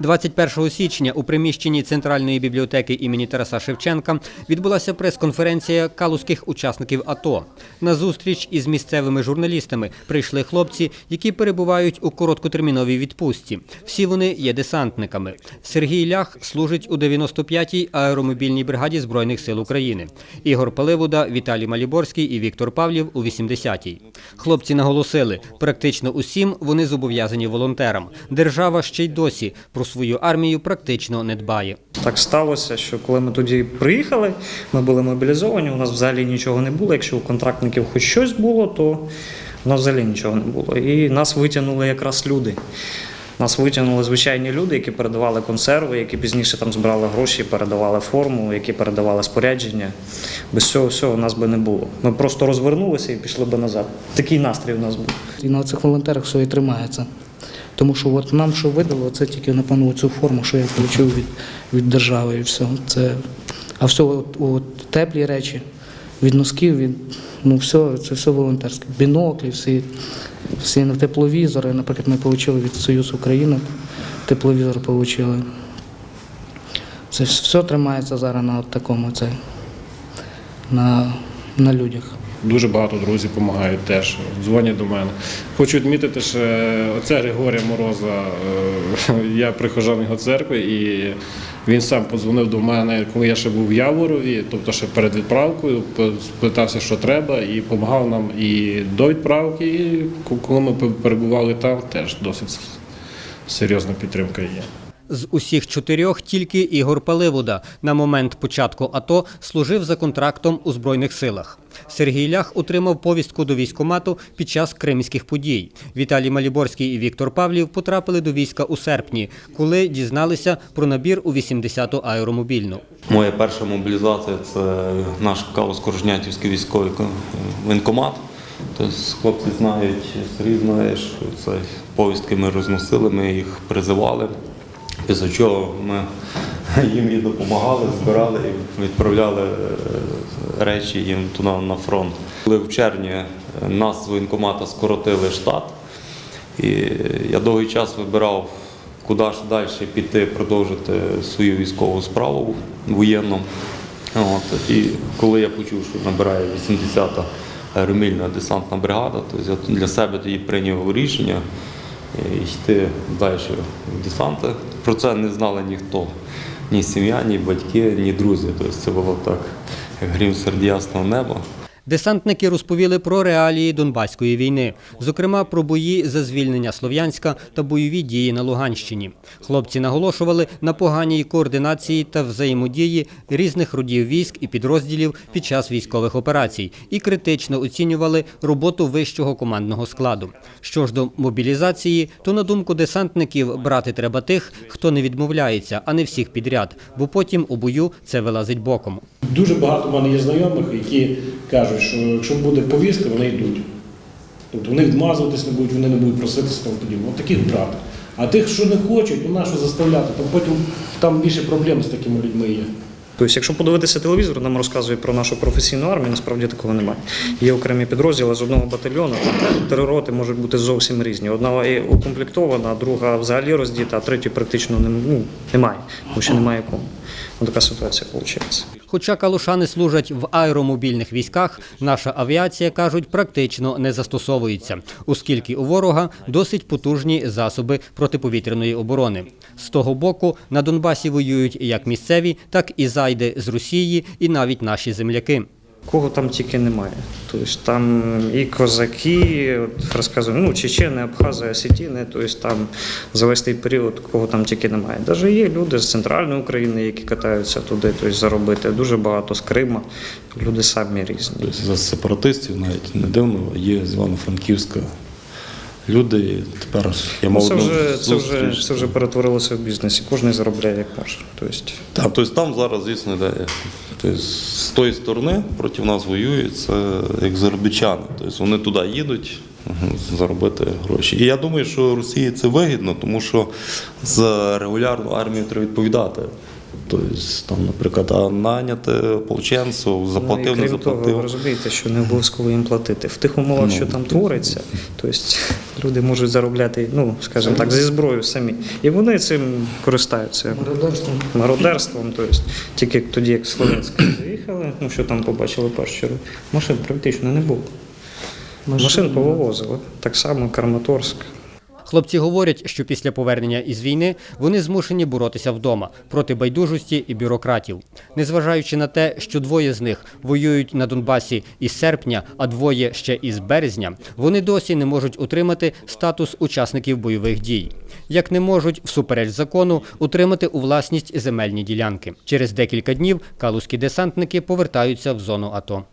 21 січня у приміщенні Центральної бібліотеки імені Тараса Шевченка відбулася прес-конференція калузьких учасників АТО. На зустріч із місцевими журналістами прийшли хлопці, які перебувають у короткотерміновій відпустці. Всі вони є десантниками. Сергій Лях служить у 95-й аеромобільній бригаді Збройних сил України. Ігор Паливуда, Віталій Маліборський і Віктор Павлів у 80-й. Хлопці наголосили, практично усім вони зобов'язані волонтерам. Держава ще й досі про свою армію практично не дбає. Так сталося, що коли ми тоді приїхали, ми були мобілізовані, у нас взагалі нічого не було. Якщо у контрактників хоч щось було, то у нас взагалі нічого не було. І нас витягнули якраз люди. Нас витягнули звичайні люди, які передавали консерви, які пізніше там збирали гроші, передавали форму, які передавали спорядження. Без цього всього у нас би не було. Ми просто розвернулися і пішли би назад. Такий настрій у нас був. І на цих волонтерах все і тримається. Тому що от нам що видало, це тільки напевно цю форму, що я отримав від, від держави і все. Це, а все от, от, теплі речі, від носків, від, ну все, це все волонтерське. Біноклі, всі, всі тепловізори. Наприклад, ми отримали від Союзу України, тепловізор отримали. Це все тримається зараз на от такому це, на, на людях. Дуже багато друзів допомагають теж, дзвонять до мене. Хочу відмітити, що оце Григорія Мороза, е, я прихожан його церкви, і він сам подзвонив до мене, коли я ще був в Яворові, тобто ще перед відправкою, спитався, що треба, і допомагав нам і до відправки, і коли ми перебували там, теж досить серйозна підтримка є. З усіх чотирьох тільки Ігор Паливуда на момент початку АТО служив за контрактом у Збройних силах. Сергій Лях отримав повістку до військкомату під час кримських подій. Віталій Маліборський і Віктор Павлів потрапили до війська у серпні, коли дізналися про набір у 80-ту аеромобільну. Моя перша мобілізація це наш Калусько-Рожнятівський військовий ко- воєнкомат. Тобто хлопці знають, Сергій знає, що це повістки ми розносили, ми їх призивали. Після чого ми їм і допомагали, збирали і відправляли е, речі їм туди на фронт. Коли в червні е, нас з воєнкомата скоротили штат, і я довгий час вибирав, куди ж далі піти, продовжити свою військову справу воєнну. От. І коли я почув, що набирає 80-та аеромільна десантна бригада, то я для себе тоді прийняв рішення йти далі в десанти. Про це не знали ніхто, ні сім'я, ні батьки, ні друзі. Тобто це було так, грім серед ясного неба. Десантники розповіли про реалії Донбаської війни, зокрема про бої за звільнення Слов'янська та бойові дії на Луганщині. Хлопці наголошували на поганій координації та взаємодії різних родів військ і підрозділів під час військових операцій і критично оцінювали роботу вищого командного складу. Що ж до мобілізації, то на думку десантників брати треба тих, хто не відмовляється, а не всіх підряд, бо потім у бою це вилазить боком. Дуже багато в мене є знайомих, які кажуть, що якщо буде повістка, вони йдуть. Тобто вони відмазуватись не будуть, вони не будуть проситися там тоді. От таких брати. А тих, що не хочуть, ну нащо заставляти? Там потім там більше проблем з такими людьми є. Тобто, якщо подивитися телевізор, нам розказують про нашу професійну армію, насправді такого немає. Є окремі підрозділи з одного батальйону, три роти можуть бути зовсім різні. Одна укомплектована, друга взагалі роздіта, а третю практично ну, немає, тому що немає кому. Ось така ситуація виходить. Хоча калушани служать в аеромобільних військах, наша авіація, кажуть, практично не застосовується, оскільки у ворога досить потужні засоби протиповітряної оборони. З того боку на Донбасі воюють як місцеві, так і зайди з Росії, і навіть наші земляки. Кого там тільки немає. Тобто там і козаки, от розказую, ну, чечени, абхази, осетіни, тобто там за весь той період кого там тільки немає. Навіть є люди з центральної України, які катаються туди, тобто заробити. Дуже багато з Крима. Люди самі різні. Тобто за сепаратистів навіть не дивно є з Івано-Франківська люди. Тепер я мав це, вже, це, вже, це вже перетворилося в бізнес, і кожен заробляє як може. Тобто, тобто там зараз, звісно, йде. Тобто, з тої сторони проти нас воюють, це як заробітчани. Тобто вони туди їдуть заробити гроші. І я думаю, що Росії це вигідно, тому що за регулярну армію треба відповідати. Тобто, там, наприклад, а наняти ополченців, заплатив, ну, і не крім того, ви розумієте, що не обов'язково їм платити. В тих умовах, що там твориться, тобто люди можуть заробляти, ну, скажімо так, зі зброєю самі. І вони цим користаються. Мародерством. мародерством. Тобто, тільки тоді, як Слов'янська заїхали, ну що там побачили першу чергу, машин практично не було. Машин повивозили. Так само Краматорськ. Хлопці говорять, що після повернення із війни вони змушені боротися вдома проти байдужості і бюрократів. Незважаючи на те, що двоє з них воюють на Донбасі із серпня, а двоє ще із березня, вони досі не можуть утримати статус учасників бойових дій. Як не можуть, всупереч закону, утримати у власність земельні ділянки. Через декілька днів калузькі десантники повертаються в зону АТО.